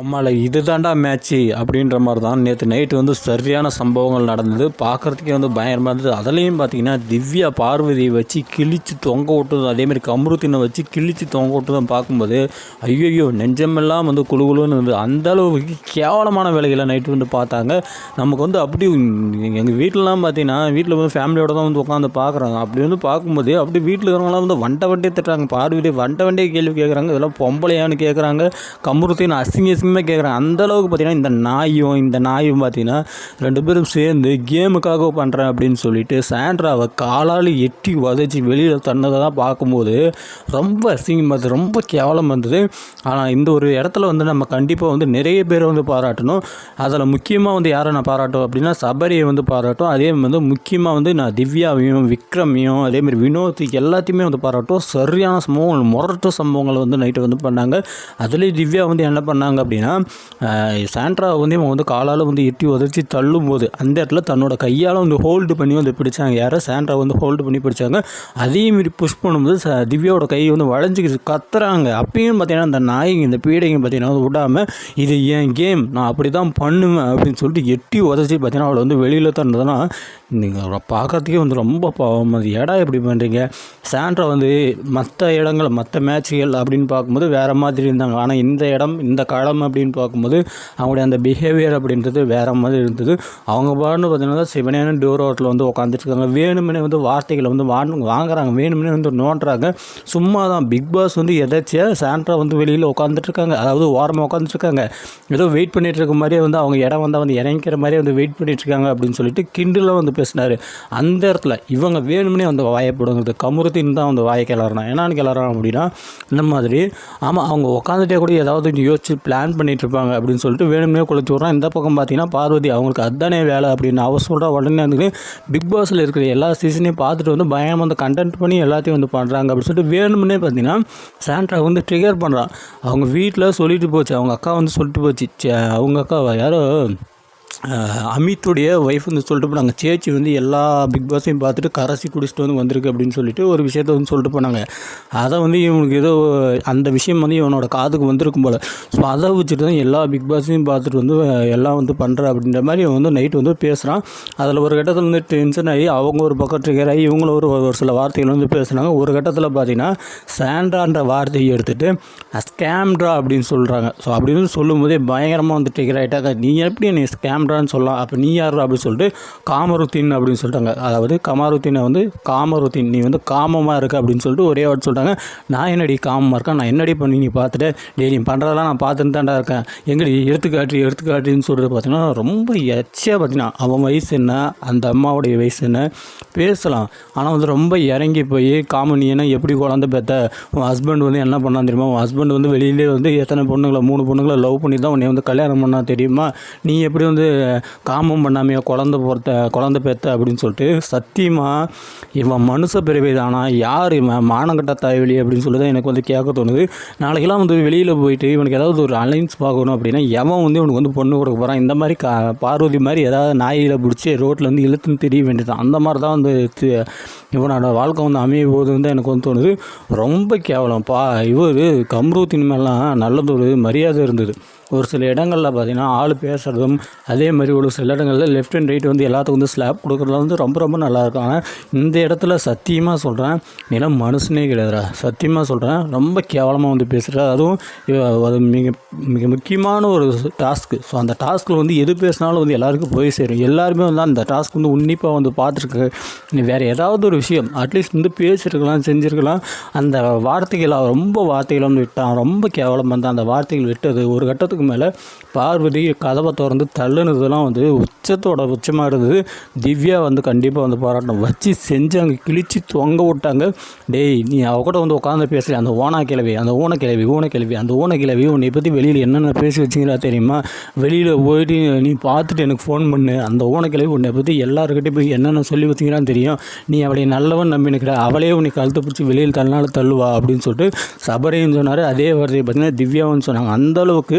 ஆமால இது தாண்டா மேட்ச்சு அப்படின்ற மாதிரி தான் நேற்று நைட்டு வந்து சரியான சம்பவங்கள் நடந்தது. பார்க்குறதுக்கே வந்து பயங்கரமாக இருந்தது. அதுலேயும் பார்த்தீங்கன்னா திவ்யா பார்வதியை வச்சு கிழிச்சு தொங்க விட்டதும் அதேமாதிரி கமருத்தினை வச்சு கிழிச்சு தொங்க விட்டதும் பார்க்கும்போது ஐயோ நெஞ்சமெல்லாம் வந்து குழு குழுன்னு இருந்தது. அந்த அளவுக்கு கேவலமான வேலைகளை நைட்டு வந்து பார்த்தாங்க. நமக்கு வந்து அப்படி எங்கள் வீட்டிலலாம் பார்த்தீங்கன்னா வீட்டில் வந்து ஃபேமிலியோட தான் வந்து உட்காந்து பார்க்குறாங்க அப்படி வந்து பார்க்கும்போது அப்படி வீட்டில் இருக்கிறவங்களாம் வந்து வண்ட வண்டியே திட்டுறாங்க. பார்வதி வண்ட வண்டியே கேள்வி கேட்குறாங்க இதெல்லாம் பொம்பளையான்னு கேட்குறாங்க கமருத்தின் அசிங்க அசிங்கமாக கேட்குறாங்க அந்தளவுக்கு பார்த்தீங்கன்னா இந்த நாயும் இந்த நாயும் பார்த்தீங்கன்னா ரெண்டு பேரும் சேர்ந்து கேமுக்காக பண்ணுறேன் அப்படின்னு சொல்லிட்டு சாண்ட்ராவை காலால் எட்டி உதச்சி வெளியில் தன்னதை தான் பார்க்கும்போது ரொம்ப அசிங்கமாக இருந்தது ரொம்ப கேவலம் இருந்தது. ஆனால் இந்த ஒரு இடத்துல வந்து நம்ம கண்டிப்பாக வந்து நிறைய பேரை வந்து பாராட்டணும். அதில் முக்கியமாக வந்து யாரை நான் பாராட்டும் அப்படின்னா சபரியை வந்து பாராட்டும் அதே வந்து முக்கியமாக வந்து நான் திவ்யாவையும் விக்ரமையும் அதேமாதிரி வினோத் எல்லாத்தையுமே வந்து பாராட்டும் சரியான சம்பவங்கள் முரட்டு சம்பவங்களை வந்து நைட்டு வந்து பண்ணாங்க. அதுலேயும் திவ்யா வந்து என்ன பண்ணாங்க அப்படின்னா சாண்ட்ரா வந்து இவன் வந்து காலால் வந்து எட்டி உதச்சி தள்ளும் போது அந்த இடத்துல தன்னோட கையால் வந்து ஹோல்டு பண்ணி வந்து பிடிச்சாங்க. யாரோ சாண்ட்ரா வந்து ஹோல்டு பண்ணி பிடிச்சாங்க. அதையும் மாரி புஷ் பண்ணும்போது திவ்யாவோட கை வந்து வளைஞ்சிக்கிச்சு கத்துறாங்க. அப்பயும் பார்த்தீங்கன்னா அந்த நாய்ங்க இந்த பீடைங்க பார்த்தீங்கன்னா வந்து விடாமல் இது என் கேம் நான் அப்படி தான் பண்ணுவேன் அப்படின்னு சொல்லிட்டு எட்டி உதச்சி பார்த்தீங்கன்னா அவளை வந்து வெளியில் தந்ததுன்னா நீங்கள் பார்க்குறதுக்கே வந்து ரொம்ப பாவம் அது இடம் எப்படி பண்ணுறீங்க சாண்ட்ரா வந்து மற்ற இடங்கள் மற்ற மேட்ச்கள் அப்படின்னு பார்க்கும்போது வேறு மாதிரி இருந்தாங்க. ஆனால் இந்த இடம் இந்த காலம் அப்படின்னு பார்க்கும்போது அவங்களுடைய அந்த பிஹேவியர் அப்படின்றது வேறு மாதிரி இருந்தது. அவங்க பாட்டு பார்த்தீங்கன்னா சிவனேன்னு டோரோட்டில் வந்து உட்காந்துட்ருக்காங்க வேணுமெனே வந்து வார்த்தைகளை வந்து வாங்க வாங்குறாங்க. வேணுமெனே வந்து நோண்டுறாங்க. சும்மா தான் பிக் பாஸ் வந்து எதாச்சியாக சாண்ட்ரா வந்து வெளியில் உட்காந்துட்ருக்காங்க அதாவது ஓரமாக உட்காந்துட்ருக்காங்க ஏதோ வெயிட் பண்ணிகிட்டு இருக்க மாதிரியே வந்து அவங்க இடம் வந்தால் வந்து இறங்கிக்கிற மாதிரியே வந்து வெயிட் பண்ணிகிட்ருக்காங்க இருக்காங்க அப்படின்னு சொல்லிட்டு கிண்டில் வந்து பேசினார். அந்த இடத்துல இவங்க வேணும்னே வந்து வாயப்படுங்கிறது கமுருத்தின்னு தான் வந்து வாயை கிளறான் என்னான்னு கிளறான் அப்படின்னா இந்த மாதிரி ஆமாம் அவங்க உட்காந்துட்டே கூட ஏதாவது யோசிச்சு பிளான் பண்ணிட்டு இருப்பாங்க அப்படின்னு சொல்லிட்டு வேணும்னே கொளுத்தி விட்றான். இந்த பக்கம் பார்த்தீங்கன்னா பார்வதி அவங்களுக்கு அதுதானே வேலை அப்படின்னு அவள் சொல்கிறா உடனே வந்து பிக் பாஸில் இருக்கிற எல்லா சீசனையும் பார்த்துட்டு வந்து பயங்கரமாக வந்து கண்டென்ட் பண்ணி எல்லாத்தையும் வந்து பண்ணுறாங்க அப்படின்னு சொல்லிட்டு வேணும்னே பார்த்தீங்கன்னா சாண்ட்ரா வந்து ட்ரிகர் பண்ணுறான் அவங்க வீட்டில் சொல்லிட்டு போச்சு. அவங்க அக்கா வந்து சொல்லிட்டு போச்சு. அவங்க அக்கா யாரோ அமித்துடைய ஒய்ஃப் வந்து சொல்லிட்டு போனாங்க சேச்சி வந்து எல்லா பிக் பாஸையும் பார்த்துட்டு கரசி குடிச்சிட்டு வந்து வந்திருக்கு அப்படின்னு சொல்லிட்டு ஒரு விஷயத்த வந்து சொல்லிட்டு போனாங்க. அதை வந்து இவனுக்கு ஏதோ அந்த விஷயம் வந்து இவனோட காதுக்கு வந்திருக்கும் போல். ஸோ அதை வச்சுட்டு தான் எல்லா பிக் பாஸையும் பார்த்துட்டு வந்து எல்லாம் வந்து பண்ணுற அப்படின்ற மாதிரி இவன் வந்து நைட் வந்து பேசுகிறான் அதில் ஒரு கட்டத்தில் வந்து டென்ஷன் ஆகி அவங்க ஒரு பக்கம் ட்ரிகர் ஆகி இவங்களும் ஒரு ஒரு சில வார்த்தைகள் வந்து பேசுனாங்க. ஒரு கட்டத்தில் பார்த்தீங்கன்னா சாண்ட்ரான்ற வார்த்தையை எடுத்துகிட்டு ஸ்கேம்ட்ரா அப்படின்னு சொல்கிறாங்க ஸோ அப்படின்னு சொல்லும்போதே பயங்கரமாக வந்து ட்ரிகர் ஆகிட்டாங்க நீ எப்படி நீ பண்ணுறான்னு சொல்லலாம். அப்போ நீ யார் அப்படின்னு சொல்லிட்டு காமருத்தின் அப்படின்னு சொல்லிட்டாங்க. அதாவது கமாருத்தீனை வந்து காமருத்தின் நீ வந்து காமமாக இருக்க அப்படின்னு சொல்லிட்டு ஒரே வார்த்தை சொல்லிட்டாங்க. நான் என்னடி காமமாக இருக்கேன்? நான் என்னடி பண்ணி நீ பார்த்துட்டு? டே நீ பண்ணுறதெல்லாம் நான் பார்த்துட்டு தான்டா இருக்கேன். எங்கடி எடுத்துக்காட்டி எடுத்துக்காட்டின்னு சொல்லிட்டு பார்த்தீங்கன்னா ரொம்ப எச்சையாக பார்த்தீங்கன்னா அவன் வயசு என்ன? அந்த அம்மாவுடைய வயசு என்ன? பேசலாம். ஆனால் வந்து ரொம்ப இறங்கி போய் காம நீ என்ன எப்படி குழந்த பேத்த? உன் ஹஸ்பண்ட் வந்து என்ன பண்ணான் தெரியுமா? உன் ஹஸ்பண்ட் வந்து வெளியிலே வந்து எத்தனை பொண்ணுங்களை மூணு பொண்ணுங்களை லவ் பண்ணி தான் உன்னை வந்து கல்யாணம் பண்ணால் தெரியுமா? நீ எப்படி வந்து காமம் பண்ணாமையோ குழந்த பொறுத்த குழந்த பெத்த அப்படின்னு சொல்லிட்டு சத்தியமாக இவன் மனுஷ பிறவி தானா? யார் இவன்? மானங்கட்ட தாய்வெளி அப்படின்னு சொல்லி தான் எனக்கு வந்து கேட்க தோணுது. நாளைக்கெல்லாம் வந்து வெளியில் போயிட்டு இவனுக்கு ஏதாவது ஒரு அலைன்ஸ் பார்க்கணும் அப்படின்னா எவன் வந்து இவனுக்கு வந்து பொண்ணு கொடுக்க போகிறான் இந்த மாதிரி கா பார்வதி மாதிரி ஏதாவது நாயில் பிடிச்சி ரோட்டில் வந்து இழுத்துன்னு தெரிய வேண்டியது அந்த மாதிரி தான் வந்து இவனோட வாழ்க்கை வந்து அமைய போகுதுன்னு தான் எனக்கு வந்து தோணுது. ரொம்ப கேவலம். பா இவர் கம்ரூத்தின் மேலாம் நல்லதொரு மரியாதை இருந்தது. ஒரு சில இடங்களில் பார்த்தீங்கன்னா ஆள் பேசுகிறதும் அதே மாதிரி ஒரு சில இடங்களில் லெஃப்ட் அண்ட் ரைட் வந்து எல்லாத்துக்கும் வந்து ஸ்லாப் கொடுக்குறதுல வந்து ரொம்ப ரொம்ப நல்லாயிருக்கும் ஆனால் இந்த இடத்துல சத்தியமாக சொல்கிறேன் நிலம் மனுஷனே கிடையாதுடா. சத்தியமாக சொல்கிறேன் ரொம்ப கேவலமாக வந்து பேசுகிற அதுவும் அது மிக மிக முக்கியமான ஒரு டாஸ்க்கு ஸோ அந்த டாஸ்க்கில் வந்து எது பேசினாலும் வந்து எல்லாருக்கும் போய் சேரும். எல்லாருமே வந்து அந்த டாஸ்க் வந்து உன்னிப்பாக வந்து பார்த்துருக்கு நீ வேறு ஏதாவது ஒரு விஷயம் அட்லீஸ்ட் வந்து பேசியிருக்கலாம் செஞ்சுருக்கலாம். அந்த வார்த்தைகளை ரொம்ப வார்த்தைகளை வந்து விட்டான். ரொம்ப கேவலம் வந்து அந்த வார்த்தைகள் விட்டது. ஒரு கட்டத்துக்கு மேலே பார்வதி கதவை திறந்து தள்ளுனதுலாம் வந்து உச்சத்தோட உச்சமாக இருந்தது. திவ்யா வந்து கண்டிப்பாக வந்து பாராட்டணும். வச்சு செஞ்சாங்க கிழிச்சு தொங்க விட்டாங்க. டேய் நீ அவ கூட வந்து உட்காந்து பேசுகிற அந்த ஓனா கிழவி அந்த ஓன கிழவி ஊன கிழவி அந்த ஊன கிழவி உன்னை பற்றி வெளியில் என்னென்ன பேசி வச்சிங்களா தெரியுமா? வெளியில் போயிட்டு நீ பார்த்துட்டு எனக்கு ஃபோன் பண்ணு. அந்த ஓன கிழவி உன்னை பற்றி எல்லாருக்கிட்டையும் போய் என்னென்ன சொல்லி வச்சிங்களான்னு தெரியும். நீ அவளை நல்லவன் நம்பி நிற்கிற அவளே உன்னை கழுத்து பிடிச்சி வெளியில் தள்ளினாலும் தள்ளுவா அப்படின்னு சொல்லிட்டு சபரின்னு சொன்னார். அதே வார்த்தையை பார்த்தீங்கன்னா திவ்யாவும் சொன்னாங்க. அந்த அளவுக்கு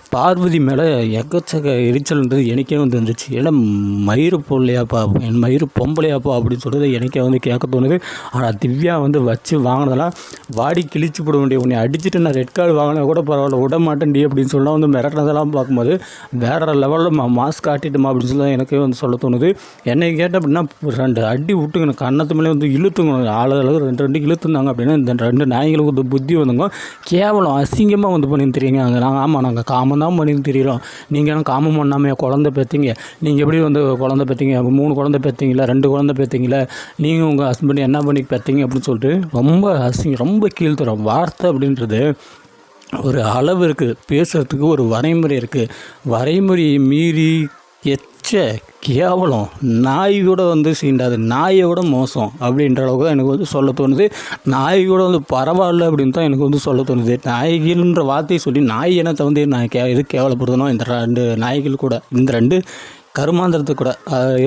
பார்வதி மேலே எக்கச்சக்க எரிச்சல்ன்றது எனக்கே வந்து இருந்துச்சு. ஏன்னா மயிறு பொல்லையாப்பா என் மயிறு பொம்பளையாப்பா? அப்படின்னு சொல்கிறது எனக்கே வந்து கேட்க தோணுது. ஆனால் திவ்யா வந்து வச்சு வாங்கினதெல்லாம் வாடி கிழிச்சு போட வேண்டிய உன்னை அடிச்சுட்டு நான் ரெட் கார்டு வாங்கினா கூட பரவாயில்ல விட மாட்டேன்டி அப்படின்னு சொல்லலாம். வந்து மிரட்டினதெல்லாம் பார்க்கும்போது வேறு லெவலில் மா மாஸ்க் காட்டிட்டுமா அப்படின்னு சொல்லி எனக்கே வந்து சொல்ல தோணுது. என்னை கேட்ட அப்படின்னா ரெண்டு அடி விட்டுங்க கன்னத்து மேலே வந்து இழுத்துங்க ஆளளவு ரெண்டு ரெண்டு இழுத்துருந்தாங்க அப்படின்னா இந்த ரெண்டு நாய்களுக்கு வந்து புத்தி வந்துங்க. கேவலம் அசிங்கமாக வந்து பண்ணி தெரியுங்க. அங்கே நாங்கள் ஆமாம் நாங்கள் தான் பண்ணி தெரியறோம். நீங்கள் என்ன காமம் பண்ணாமல் குழந்த பெற்றீங்க நீங்கள் எப்படி வந்து குழந்த பெற்றீங்க மூணு குழந்த பெற்றீங்களா ரெண்டு குழந்த பெற்றீங்களா நீங்கள் உங்கள் ஹஸ்பண்ட் என்ன பண்ணி பெற்றீங்க அப்படின்னு சொல்லிட்டு ரொம்ப அசிங்க ரொம்ப கீழ்த்தரம். வார்த்தை அப்படின்றது ஒரு அளவு இருக்குது பேசுகிறதுக்கு ஒரு வரைமுறை இருக்குது வரைமுறையை மீறி ச்சே கேவலம். நாய் கூட வந்து சீண்டாது. நாயை விட மோசம் அப்படின்ற அளவுக்கு தான் எனக்கு வந்து சொல்ல தோணுது. நாய் கூட வந்து பரவாயில்ல அப்படின்னு தான் எனக்கு வந்து சொல்ல தோணுது. நாய்கள்ன்ற வார்த்தையை சொல்லி நாய் இனத்தை வந்து நான் கே எது கேவலப்படுத்தணும்? இந்த ரெண்டு நாய்கள் கூட இந்த ரெண்டு கருமாந்திரத்தை கூட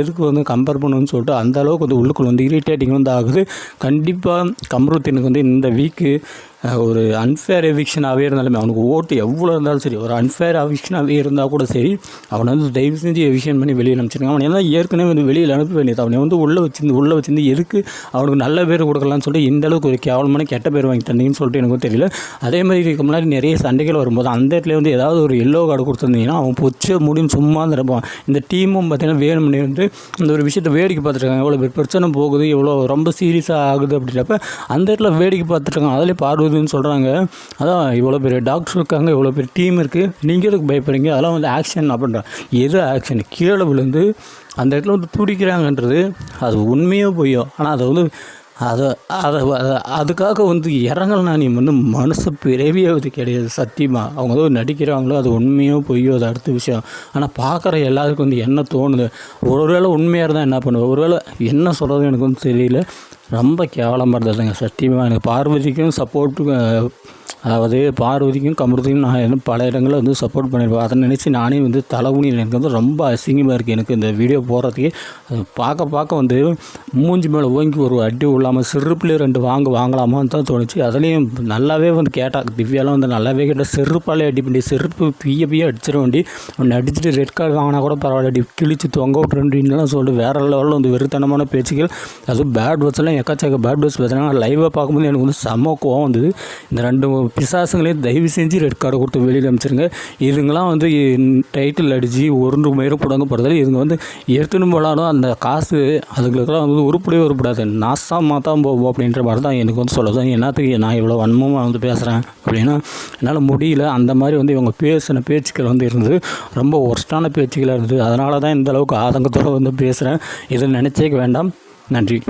எதுக்கு வந்து கம்பேர் பண்ணணும்னு சொல்லிட்டு அந்த அளவுக்கு வந்து உள்ளுக்குள்ள வந்து இரிட்டேட்டிங் வந்து ஆகுது. கண்டிப்பாக கம்ருத்தீனுக்கு வந்து இந்த வீக்கு ஒரு அன்ஃபேர் எவிக்ஷனாகவே இருந்தாலுமே அவனுக்கு ஓட்டு எவ்வளோ இருந்தாலும் சரி ஒரு அன்ஃபேர் எவிக்ஷனாகவே இருந்தால் கூட சரி அவனை வந்து தயவு செஞ்சு எவிக்ஷன் பண்ணி வெளியில் அனுப்பிச்சிருங்க. அவனை எல்லாம் ஏற்கனவே வந்து வெளியில் அனுப்ப வேண்டியது அவனை வந்து உள்ளே வச்சிருந்து உள்ளே வச்சிருந்து எதுக்கு அவனுக்கு நல்ல பேர் கொடுக்கலாம்னு சொல்லிட்டு இந்த அளவுக்கு ஒரு கேவலமான கெட்ட பேர் வாங்கி தந்தீங்கன்னு சொல்லிட்டு எனக்கும் தெரியல. அதே மாதிரி இதுக்கு முன்னாடி நிறைய சண்டைகள் வரும்போது அந்த இடத்துல வந்து ஏதாவது ஒரு எல்லோ கார்டு கொடுத்துருந்தீங்கன்னா அவன் பொச்ச முடியும் சும்மா இருப்பான் இந்த டீமும் பார்த்தீங்கன்னா வேணும்னே வந்து இந்த ஒரு விஷயத்தை வேடிக்கை பார்த்துருக்காங்க எவ்வளோ பிரச்சனை போகுது எவ்வளோ ரொம்ப சீரியஸாக ஆகுது அப்படின்றப்ப அந்த இடத்துல வேடிக்கை பார்த்துருக்காங்க அதிலே பார்வதின்னு சொல்கிறாங்க அதான் இவ்வளோ பெரிய டாக்டர் இருக்காங்க இவ்வளோ பெரிய டீம் இருக்குது நீங்கள் எதுக்கு பயப்படுறீங்க? அதெல்லாம் வந்து ஆக்ஷன் அப்படின்ற எது ஆக்ஷன் கீழே விழுந்து அந்த இடத்துல வந்து துடிக்கிறாங்கன்றது அது உண்மையோ பொய்யோ? ஆனால் அதை வந்து அதை அதை அதை- அதுக்காக வந்து இறங்கலனா நீ வந்து மனசு பிறவியே அது கிடையாது சத்தியமாக அவங்க ஏதோ நடிக்கிறாங்களோ அது உண்மையோ பொய்யோ? அது அடுத்த விஷயம். ஆனால் பார்க்குற எல்லாருக்கும் வந்து என்ன தோணுது? ஒருவேளை உண்மையாக இருந்தால் என்ன பண்ணுவேன் ஒருவேளை என்ன சொல்கிறது எனக்கு வந்து தெரியல. ரொம்ப கேவலமாக இருந்ததுங்க சத்தியமாக எனக்கு பார்வதிக்கும் சப்போர்ட்டுக்கு அதாவது பார்வதிக்கும் கமருதிக்கும் நான் பல இடங்களில் வந்து சப்போர்ட் பண்ணியிருப்பேன். அதை நினச்சி நானே வந்து தலைவுனி எனக்கு வந்து ரொம்ப அசிங்கமாக இருக்குது எனக்கு இந்த வீடியோ போடுறதுக்கே. அது பார்க்க பார்க்க வந்து மூஞ்சி மேலே ஓங்கி ஒரு அடி விழாமல் செருப்புலேயே ரெண்டு வாங்க வாங்கலாமான்னு தான் தோணுச்சு. அதுலேயும் நல்லாவே வந்து கேட்டால் திவ்யாலாம் வந்து நல்லாவே கேட்டால் செருப்பாலே அடி பண்ணி செருப்பு பிய பிய அடிச்சிட வேண்டி அவனை அடிச்சுட்டு ரெட் கார்டு வாங்கினா கூட பரவாயில்ல அடி கிழிச்சு தொங்க விட்டுருன்றீங்கலாம் சொல்லிட்டு வேறு லெவலில் வந்து வெறுத்தனமான பேச்சுகள். அதுவும் பேட் வேர்ட்ஸ்லாம் எக்கச்சக்க பேட் வேர்ட்ஸ் பேசுகிறாங்க லைவாக பார்க்கும்போது எனக்கு வந்து செம்ம கோவம் வந்தது. இந்த ரெண்டு பிசாசுங்களையும் தயவு செஞ்சு ரெட் கார்டு கொடுத்து வெளியில் அனுப்பிச்சிருங்க. இதுங்களாம் வந்து டைட்டில் அடித்து ஒரு மயிரும் புடங்க போகிறதால இதுங்க வந்து எடுத்துன்னு போனாலும் அந்த காசு அதுங்களுக்கெல்லாம் வந்து உருப்படியே உருப்படாது. நாசமாக தான் போவோம் அப்படின்ற மாதிரி தான் எனக்கு வந்து சொல்லுது. என்னத்துக்கு நான் இவ்வளோ வன்மமாக வந்து பேசுகிறேன் அப்படின்னா என்னால் முடியல. அந்த மாதிரி வந்து இவங்க பேசின பேச்சுக்கள் வந்து இருந்தது. ரொம்ப ஒர்ஸ்டான பேச்சுக்களாக இருந்தது. அதனால தான் இந்த அளவுக்கு ஆதங்கத்தோடு வந்து பேசுகிறேன் இதை நினச்சேக்க வேண்டாம். நன்றி.